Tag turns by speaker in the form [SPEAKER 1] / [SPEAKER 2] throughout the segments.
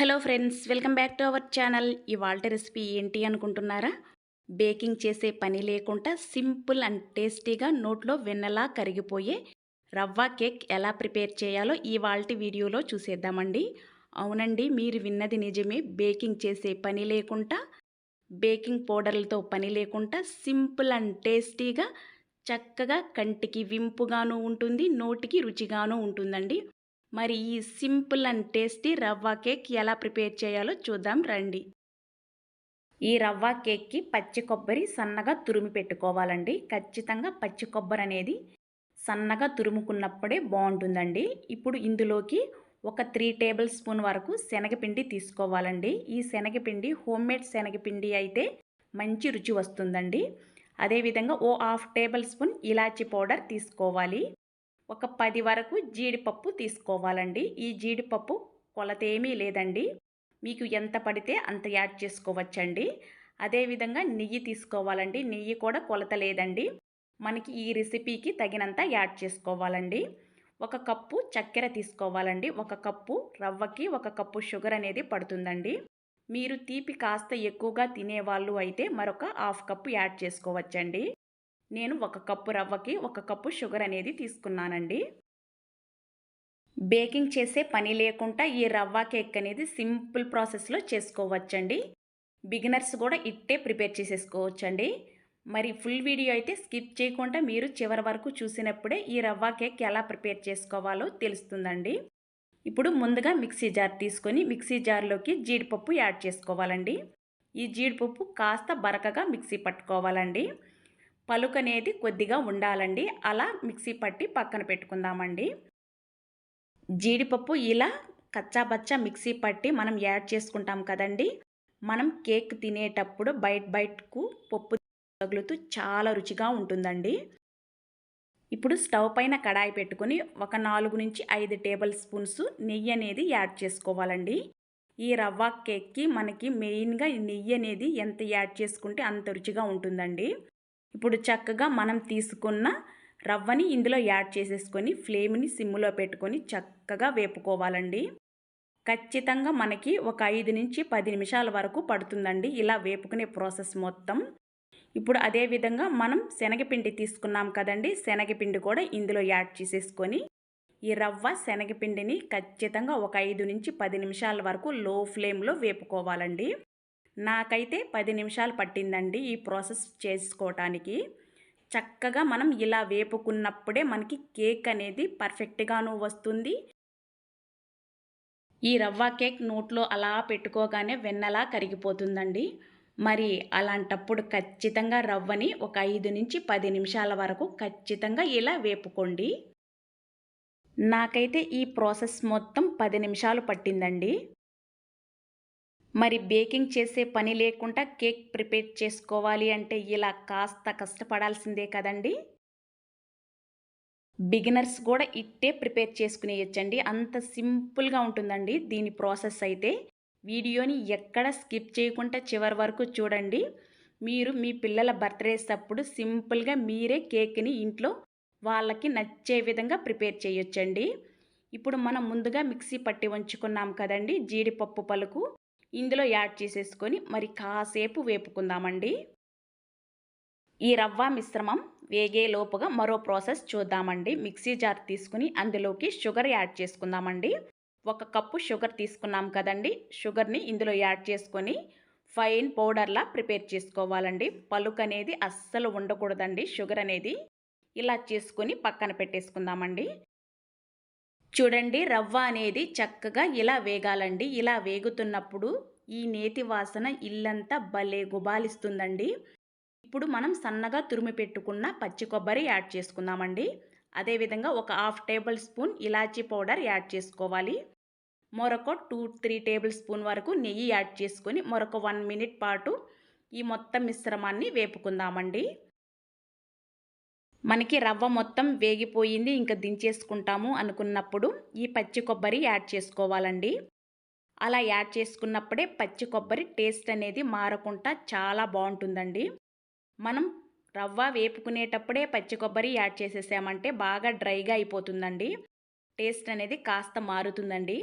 [SPEAKER 1] Hello friends welcome back to our channel. ఇవాళ recipe ఏంటి అనుకుంటున్నారా? బేకింగ్ చేసే పని లేకుండా సింపుల్ అండ్ టేస్టీగా నోట్లో వెన్నలా కరిగిపోయే రవ్వ కేక్ ఎలా ప్రిపేర్ చేయాలో ఇవాళ వీడియోలో చూసేద్దామండి. అవునండి మీరు విన్నది నిజమే. బేకింగ్ చేసే పని లేకుండా బేకింగ్ పౌడర్లతో పని లేకుండా సింపుల్ అండ్ టేస్టీగా చక్కగా కంటికి వింపుగాను ఉంటుంది నోటికి రుచిగాను ఉంటుందండి. మరి ఈ సింపుల్ అండ్ టేస్టీ రవ్వ కేక్ ఎలా ప్రిపేర్ చేయాలో చూద్దాం రండి. ఈ రవ్వ కేక్కి పచ్చి కొబ్బరి సన్నగా తురిమి పెట్టుకోవాలండి. ఖచ్చితంగా పచ్చి కొబ్బరి అనేది సన్నగా తురుముకున్నప్పుడే బాగుంటుందండి. ఇప్పుడు ఇందులోకి ఒక త్రీ టేబుల్ స్పూన్ వరకు శనగపిండి తీసుకోవాలండి. ఈ శనగపిండి హోమ్ మేడ్ శనగపిండి అయితే మంచి రుచి వస్తుందండి. అదేవిధంగా ఓ హాఫ్ టేబుల్ స్పూన్ ఇలాచి పౌడర్ తీసుకోవాలి. ఒక పది వరకు జీడిపప్పు తీసుకోవాలండి. ఈ జీడిపప్పు కొలత ఏమీ లేదండి. మీకు ఎంత పడితే అంత యాడ్ చేసుకోవచ్చండి. అదేవిధంగా నెయ్యి తీసుకోవాలండి. నెయ్యి కూడా కొలత లేదండి. మనకి ఈ రెసిపీకి తగినంత యాడ్ చేసుకోవాలండి. ఒక కప్పు చక్కెర తీసుకోవాలండి. ఒక కప్పు రవ్వకి ఒక కప్పు షుగర్ అనేది పడుతుందండి. మీరు తీపి కాస్త ఎక్కువగా తినేవాళ్ళు అయితే మరొక హాఫ్ కప్పు యాడ్ చేసుకోవచ్చండి. నేను ఒక కప్పు రవ్వకి ఒక కప్పు షుగర్ అనేది తీసుకున్నానండి. బేకింగ్ చేసే పని లేకుండా ఈ రవ్వ కేక్ అనేది సింపుల్ ప్రాసెస్లో చేసుకోవచ్చండి. బిగినర్స్ కూడా ఇట్టే ప్రిపేర్ చేసేసుకోవచ్చండి. మరి ఫుల్ వీడియో అయితే స్కిప్ చేయకుండా మీరు చివరి వరకు చూసినప్పుడే ఈ రవ్వ కేక్ ఎలా ప్రిపేర్ చేసుకోవాలో తెలుస్తుందండి. ఇప్పుడు ముందుగా మిక్సీ జార్ తీసుకొని మిక్సీ జార్లోకి జీడిపప్పు యాడ్ చేసుకోవాలండి. ఈ జీడిపప్పు కాస్త బరకగా మిక్సీ పట్టుకోవాలండి. పలుకు అనేది కొద్దిగా ఉండాలండి. అలా మిక్సీ పట్టి పక్కన పెట్టుకుందామండి. జీడిపప్పు ఇలా కచ్చాబచ్చా మిక్సీ పట్టి మనం యాడ్ చేసుకుంటాం కదండి. మనం కేక్ తినేటప్పుడు బయట బయటకు పప్పు తగులుతూ చాలా రుచిగా ఉంటుందండి. ఇప్పుడు స్టవ్ పైన కడాయి పెట్టుకుని ఒక నాలుగు నుంచి ఐదు టేబుల్ స్పూన్స్ నెయ్యి అనేది యాడ్ చేసుకోవాలండి. ఈ రవ్వ కేక్కి మనకి మెయిన్గా నెయ్యి అనేది ఎంత యాడ్ చేసుకుంటే అంత రుచిగా ఉంటుందండి. ఇప్పుడు చక్కగా మనం తీసుకున్న రవ్వని ఇందులో యాడ్ చేసేసుకొని ఫ్లేమ్ని సిమ్లో పెట్టుకొని చక్కగా వేపుకోవాలండి. ఖచ్చితంగా మనకి ఒక ఐదు నుంచి పది నిమిషాల వరకు పడుతుందండి ఇలా వేపుకునే ప్రాసెస్ మొత్తం. ఇప్పుడు అదేవిధంగా మనం శనగపిండి తీసుకున్నాం కదండి శనగపిండి కూడా ఇందులో యాడ్ చేసేసుకొని ఈ రవ్వ శనగపిండిని ఖచ్చితంగా ఒక ఐదు నుంచి పది నిమిషాల వరకు లో ఫ్లేమ్లో వేపుకోవాలండి. నాకైతే పది నిమిషాలు పట్టిందండి ఈ ప్రాసెస్ చేసుకోవటానికి. చక్కగా మనం ఇలా వేపుకున్నప్పుడే మనకి కేక్ అనేది పర్ఫెక్ట్గాను వస్తుంది. ఈ రవ్వ కేక్ నోట్లో అలా పెట్టుకోగానే వెన్నలా కరిగిపోతుందండి. మరి అలాంటప్పుడు ఖచ్చితంగా రవ్వని ఒక ఐదు నుంచి పది నిమిషాల వరకు ఖచ్చితంగా ఇలా వేపుకోండి. నాకైతే ఈ ప్రాసెస్ మొత్తం పది నిమిషాలు పట్టిందండి. మరి బేకింగ్ చేసే పని లేకుండా కేక్ ప్రిపేర్ చేసుకోవాలి అంటే ఇలా కాస్త కష్టపడాల్సిందే కదండి? బిగినర్స్ కూడా ఇట్టే ప్రిపేర్ చేసుకునేయచ్చండి. అంత సింపుల్గా ఉంటుందండి దీని ప్రాసెస్ అయితే. వీడియోని ఎక్కడ స్కిప్ చేయకుండా చివరి వరకు చూడండి. మీరు మీ పిల్లల బర్త్డేస్ అప్పుడు సింపుల్గా మీరే కేక్ని ఇంట్లో వాళ్ళకి నచ్చే విధంగా ప్రిపేర్ చేయొచ్చండి. ఇప్పుడు మనం ముందుగా మిక్సీ పట్టి ఉంచుకున్నాం కదండి జీడిపప్పు పలుకు. ఇందులో యాడ్ చేసేసుకొని మరి కాసేపు వేపుకుందామండి. ఈ రవ్వ మిశ్రమం వేగే లోపుగా మరో ప్రాసెస్ చూద్దామండి. మిక్సీ జార్ తీసుకుని అందులోకి షుగర్ యాడ్ చేసుకుందామండి. ఒక కప్పు షుగర్ తీసుకున్నాం కదండి. షుగర్ని ఇందులో యాడ్ చేసుకొని ఫైన్ పౌడర్లా ప్రిపేర్ చేసుకోవాలండి. పలుకు అనేది అస్సలు ఉండకూడదండి షుగర్ అనేది. ఇలా చేసుకొని పక్కన పెట్టేసుకుందామండి. చూడండి రవ్వ అనేది చక్కగా ఇలా వేగాలండి. ఇలా వేగుతున్నప్పుడు ఈ నేతి వాసన ఇల్లంతా భలే గుబాలిస్తుందండి. ఇప్పుడు మనం సన్నగా తురిమి పెట్టుకున్న పచ్చి కొబ్బరి యాడ్ చేసుకుందామండి. అదేవిధంగా ఒక హాఫ్ టేబుల్ స్పూన్ ఇలాచీ పౌడర్ యాడ్ చేసుకోవాలి. మరొక టూ త్రీ టేబుల్ స్పూన్ వరకు నెయ్యి యాడ్ చేసుకొని మరొక వన్ మినిట్ పాటు ఈ మొత్తం మిశ్రమాన్ని వేపుకుందామండి. మనకి రవ్వ మొత్తం వేగిపోయింది ఇంకా దించేసుకుంటాము అనుకున్నప్పుడు ఈ పచ్చి కొబ్బరి యాడ్ చేసుకోవాలండి. అలా యాడ్ చేసుకున్నప్పుడే పచ్చి కొబ్బరి టేస్ట్ అనేది మారకుండా చాలా బాగుంటుందండి. మనం రవ్వ వేపుకునేటప్పుడే పచ్చి కొబ్బరి యాడ్ చేసేసామంటే బాగా డ్రైగా అయిపోతుందండి. టేస్ట్ అనేది కాస్త మారుతుందండి.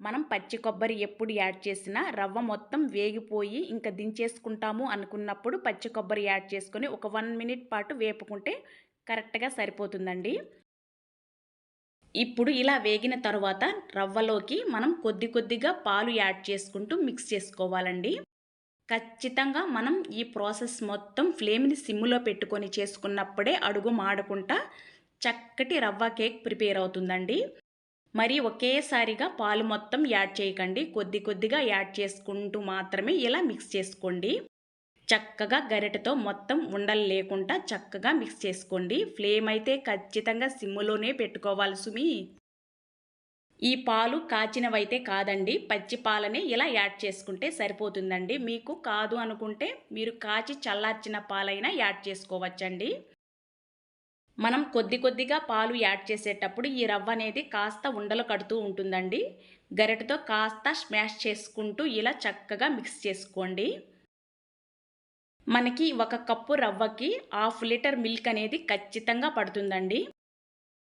[SPEAKER 1] మనం పచ్చి కొబ్బరి ఎప్పుడు యాడ్ చేసినా రవ్వ మొత్తం వేగిపోయి ఇంకా దించేసుకుంటాము అనుకున్నప్పుడు పచ్చి కొబ్బరి యాడ్ చేసుకొని ఒక వన్ మినిట్ పాటు వేపుకుంటే కరెక్ట్గా సరిపోతుందండి. ఇప్పుడు ఇలా వేగిన తర్వాత రవ్వలోకి మనం కొద్ది కొద్దిగా పాలు యాడ్ చేసుకుంటూ మిక్స్ చేసుకోవాలండి. ఖచ్చితంగా మనం ఈ ప్రాసెస్ మొత్తం ఫ్లేమ్ని సిమ్లో పెట్టుకొని చేసుకున్నప్పుడే అడుగు మాడకుండా చక్కటి రవ్వ కేక్ ప్రిపేర్ అవుతుందండి. మరి ఒకేసారిగా పాలు మొత్తం యాడ్ చేయకండి. కొద్ది కొద్దిగా యాడ్ చేసుకుంటూ మాత్రమే ఇలా మిక్స్ చేసుకోండి. చక్కగా గరిటెతో మొత్తం ఉండలు లేకుండా చక్కగా మిక్స్ చేసుకోండి. ఫ్లేమ్ అయితే ఖచ్చితంగా సిమ్ములోనే పెట్టుకోవాలి సుమి. ఈ పాలు కాచినవైతే కాదండి. పచ్చి పాలనే ఇలా యాడ్ చేసుకుంటే సరిపోతుందండి. మీకు కాదు అనుకుంటే మీరు కాచి చల్లార్చిన పాలైనా యాడ్ చేసుకోవచ్చండి. మనం కొద్ది కొద్దిగా పాలు యాడ్ చేసేటప్పుడు ఈ రవ్వ అనేది కాస్త ఉండలు కడుతూ ఉంటుందండి. గరిటతో కాస్త స్మాష్ చేసుకుంటూ ఇలా చక్కగా మిక్స్ చేసుకోండి. మనకి ఒక కప్పు రవ్వకి హాఫ్ లీటర్ మిల్క్ అనేది ఖచ్చితంగా పడుతుందండి.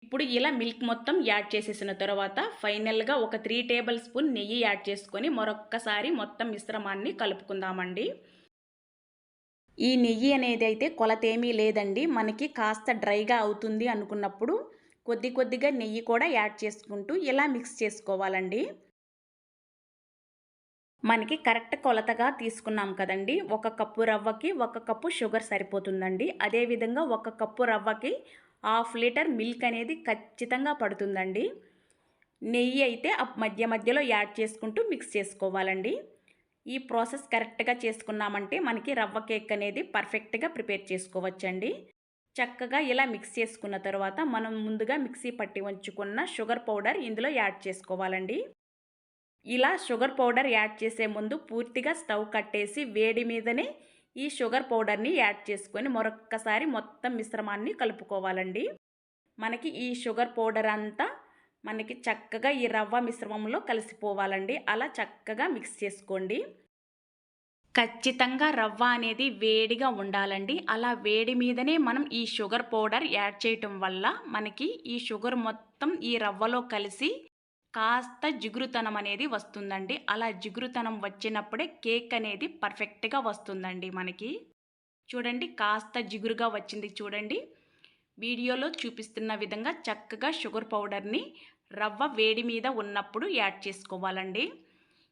[SPEAKER 1] ఇప్పుడు ఇలా మిల్క్ మొత్తం యాడ్ చేసేసిన తర్వాత ఫైనల్గా ఒక త్రీ టేబుల్ స్పూన్ నెయ్యి యాడ్ చేసుకొని మరొక్కసారి మొత్తం మిశ్రమాన్ని కలుపుకుందామండి. ఈ నెయ్యి అనేది అయితే కొలతేమీ లేదండి. మనకి కాస్త డ్రైగా అవుతుంది అనుకున్నప్పుడు కొద్ది కొద్దిగా నెయ్యి కూడా యాడ్ చేసుకుంటూ ఇలా మిక్స్ చేసుకోవాలండి. మనకి కరెక్ట్ కొలతగా తీసుకున్నాం కదండి. ఒక కప్పు రవ్వకి ఒక కప్పు షుగర్ సరిపోతుందండి. అదేవిధంగా ఒక కప్పు రవ్వకి హాఫ్ లీటర్ మిల్క్ అనేది ఖచ్చితంగా పడుతుందండి. నెయ్యి అయితే మధ్య మధ్యలో యాడ్ చేసుకుంటూ మిక్స్ చేసుకోవాలండి. ఈ ప్రాసెస్ కరెక్ట్గా చేసుకున్నామంటే మనకి రవ్వ కేక్ అనేది పర్ఫెక్ట్గా ప్రిపేర్ చేసుకోవచ్చండి. చక్కగా ఇలా మిక్స్ చేసుకున్న తర్వాత మనం ముందుగా మిక్సీ పట్టి ఉంచుకున్న షుగర్ పౌడర్ ఇందులో యాడ్ చేసుకోవాలండి. ఇలా షుగర్ పౌడర్ యాడ్ చేసే ముందు పూర్తిగా స్టవ్ కట్టేసి వేడి మీదనే ఈ షుగర్ పౌడర్ని యాడ్ చేసుకొని మరొక్కసారి మొత్తం మిశ్రమాన్ని కలుపుకోవాలండి. మనకి ఈ షుగర్ పౌడర్ అంతా మనకి చక్కగా ఈ రవ్వ మిశ్రమంలో కలిసిపోవాలండి. అలా చక్కగా మిక్స్ చేసుకోండి. ఖచ్చితంగా రవ్వ అనేది వేడిగా ఉండాలండి. అలా వేడి మీదనే మనం ఈ షుగర్ పౌడర్ యాడ్ చేయటం వల్ల మనకి ఈ షుగర్ మొత్తం ఈ రవ్వలో కలిసి కాస్త జిగురుతనం అనేది వస్తుందండి. అలా జిగురుతనం వచ్చినప్పుడే కేక్ అనేది పర్ఫెక్ట్గా వస్తుందండి మనకి. చూడండి కాస్త జిగురుగా వచ్చింది చూడండి. వీడియోలో చూపిస్తున్న విధంగా చక్కగా షుగర్ పౌడర్ని రవ్వ వేడి మీద ఉన్నప్పుడు యాడ్ చేసుకోవాలండి.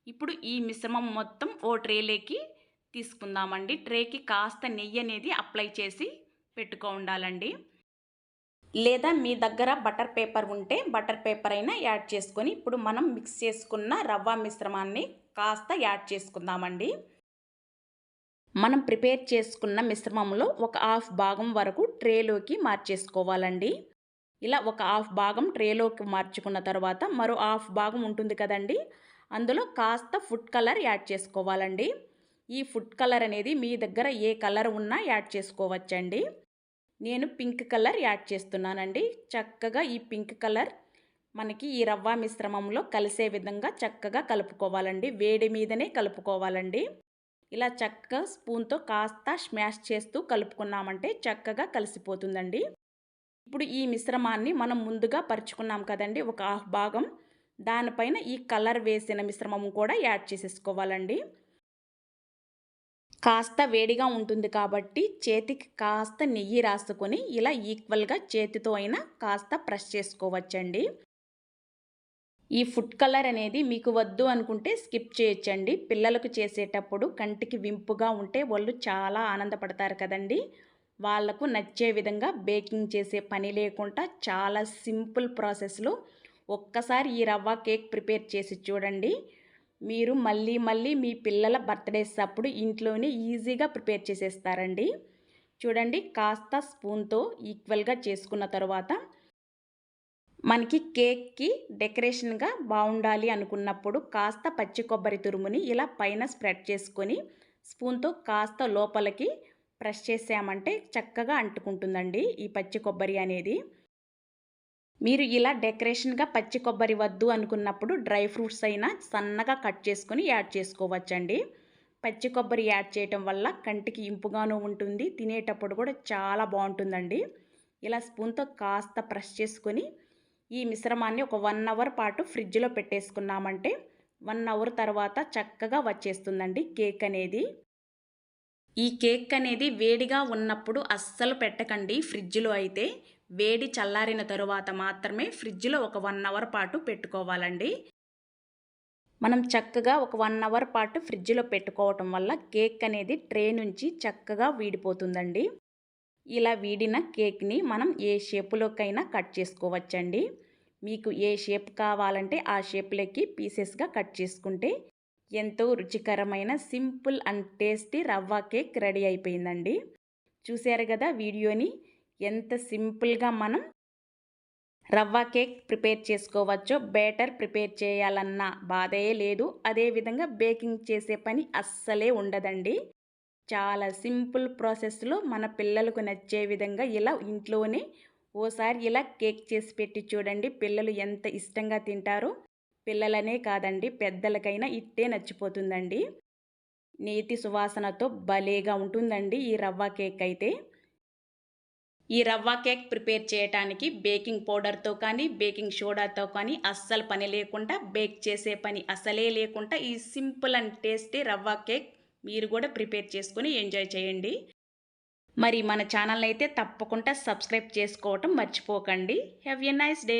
[SPEAKER 1] ఇప్పుడు ఈ మిశ్రమం మొత్తం ఓ ట్రేలోకి తీసుకుందామండి. ట్రేకి కాస్త నెయ్యి అనేది అప్లై చేసి పెట్టుకో ఉండాలండి లేదా మీ దగ్గర బటర్ పేపర్ ఉంటే బటర్ పేపర్ అయినా యాడ్ చేసుకొని ఇప్పుడు మనం మిక్స్ చేసుకున్న రవ్వ మిశ్రమాన్ని కాస్త యాడ్ చేసుకుందామండి. మనం ప్రిపేర్ చేసుకున్న మిశ్రమంలో ఒక హాఫ్ భాగం వరకు ట్రేలోకి మార్చేసుకోవాలండి. ఇలా ఒక హాఫ్ భాగం ట్రేలోకి మార్చుకున్న తర్వాత మరో హాఫ్ భాగం ఉంటుంది కదండి. అందులో కాస్త ఫుడ్ కలర్ యాడ్ చేసుకోవాలండి. ఈ ఫుడ్ కలర్ అనేది మీ దగ్గర ఏ కలర్ ఉన్నా యాడ్ చేసుకోవచ్చండి. నేను పింక్ కలర్ యాడ్ చేస్తున్నానండి. చక్కగా ఈ పింక్ కలర్ మనకి ఈ రవ్వ మిశ్రమంలో కలిసే విధంగా చక్కగా కలుపుకోవాలండి. వేడి మీదనే కలుపుకోవాలండి. ఇలా చక్కగా స్పూన్తో కాస్త స్మాష్ చేస్తూ కలుపుకున్నామంటే చక్కగా కలిసిపోతుందండి. ఇప్పుడు ఈ మిశ్రమాన్ని మనం ముందుగా పరుచుకున్నాం కదండి ఒక హాఫ్ భాగం. దానిపైన ఈ కలర్ వేసిన మిశ్రమం కూడా యాడ్ చేసేసుకోవాలండి. కాస్త వేడిగా ఉంటుంది కాబట్టి చేతికి కాస్త నెయ్యి రాసుకొని ఇలా ఈక్వల్గా చేతితో అయినా కాస్త ప్రెస్ చేసుకోవచ్చండి. ఈ ఫుడ్ కలర్ అనేది మీకు వద్దు అనుకుంటే స్కిప్ చేయొచ్చండి. పిల్లలకు చేసేటప్పుడు కంటికి వింపుగా ఉంటే వాళ్ళు చాలా ఆనందపడతారు కదండి. వాళ్ళకు నచ్చే విధంగా బేకింగ్ చేసే పని లేకుండా చాలా సింపుల్ ప్రాసెస్లో ఒక్కసారి ఈ రవ్వ కేక్ ప్రిపేర్ చేసి చూడండి. మీరు మళ్ళీ మళ్ళీ మీ పిల్లల బర్త్డేస్ అప్పుడు ఇంట్లోనే ఈజీగా ప్రిపేర్ చేసేస్తారండి. చూడండి కాస్త స్పూన్తో ఈక్వల్గా చేసుకున్న తర్వాత మనకి కేక్కి డెకరేషన్గా బాగుండాలి అనుకున్నప్పుడు కాస్త పచ్చి కొబ్బరి తురుముని ఇలా పైన స్ప్రెడ్ చేసుకొని స్పూన్తో కాస్త లోపలికి ప్రెస్ చేసామంటే చక్కగా అంటుకుంటుందండి ఈ పచ్చి కొబ్బరి అనేది. మీరు ఇలా డెకరేషన్గా పచ్చి కొబ్బరి వద్దు అనుకున్నప్పుడు డ్రై ఫ్రూట్స్ అయినా సన్నగా కట్ చేసుకొని యాడ్ చేసుకోవచ్చండి. పచ్చి కొబ్బరి యాడ్ చేయటం వల్ల కంటికి ఇంపుగాను ఉంటుంది తినేటప్పుడు కూడా చాలా బాగుంటుందండి. ఇలా స్పూన్తో కాస్త ప్రెస్ చేసుకొని ఈ మిశ్రమాన్ని ఒక వన్ అవర్ పాటు ఫ్రిడ్జ్లో పెట్టేసుకున్నామంటే వన్ అవర్ తర్వాత చక్కగా వచ్చేస్తుందండి కేక్ అనేది. ఈ కేక్ అనేది వేడిగా ఉన్నప్పుడు అస్సలు పెట్టకండి ఫ్రిడ్జ్లో అయితే. వేడి చల్లారిన తరువాత మాత్రమే ఫ్రిడ్జ్లో ఒక వన్ అవర్ పాటు పెట్టుకోవాలండి. మనం చక్కగా ఒక వన్ అవర్ పాటు ఫ్రిడ్జ్లో పెట్టుకోవటం వల్ల కేక్ అనేది ట్రే నుంచి చక్కగా వీడిపోతుందండి. ఇలా వీడిన కేక్ని మనం ఏ షేపులోకైనా కట్ చేసుకోవచ్చండి. మీకు ఏ షేప్ కావాలంటే ఆ షేప్లోకి పీసెస్గా కట్ చేసుకుంటే ఎంతో రుచికరమైన సింపుల్ అండ్ టేస్టీ రవ్వ కేక్ రెడీ అయిపోయిందండి. చూశారు కదా వీడియోని? ఎంత సింపుల్గా మనం రవ్వ కేక్ ప్రిపేర్ చేసుకోవచ్చో బ్యాటర్ ప్రిపేర్ చేయాలన్న బాధే లేదు. అదేవిధంగా బేకింగ్ చేసే పని అస్సలే ఉండదండి. చాలా సింపుల్ ప్రాసెస్లో మన పిల్లలకు నచ్చే విధంగా ఇలా ఇంట్లోనే ఓసారి ఇలా కేక్ చేసి పెట్టి చూడండి. పిల్లలు ఎంత ఇష్టంగా తింటారో పిల్లలనే కాదండి పెద్దలకైనా ఇట్టే నచ్చిపోతుందండి. నేతి సువాసనతో భలేగా ఉంటుందండి ఈ రవ్వ కేక్ అయితే. ఈ రవ్వ కేక్ ప్రిపేర్ చేయడానికి బేకింగ్ పౌడర్తో కానీ బేకింగ్ సోడాతో కానీ అస్సలు పని లేకుండా బేక్ చేసే పని అసలే లేకుండా ఈ సింపుల్ అండ్ టేస్టీ రవ్వ కేక్ మీరు కూడా ప్రిపేర్ చేసుకుని ఎంజాయ్ చేయండి. మరి మన ఛానల్ అయితే తప్పకుండా సబ్స్క్రైబ్ చేసుకోవటం మర్చిపోకండి. Have a nice day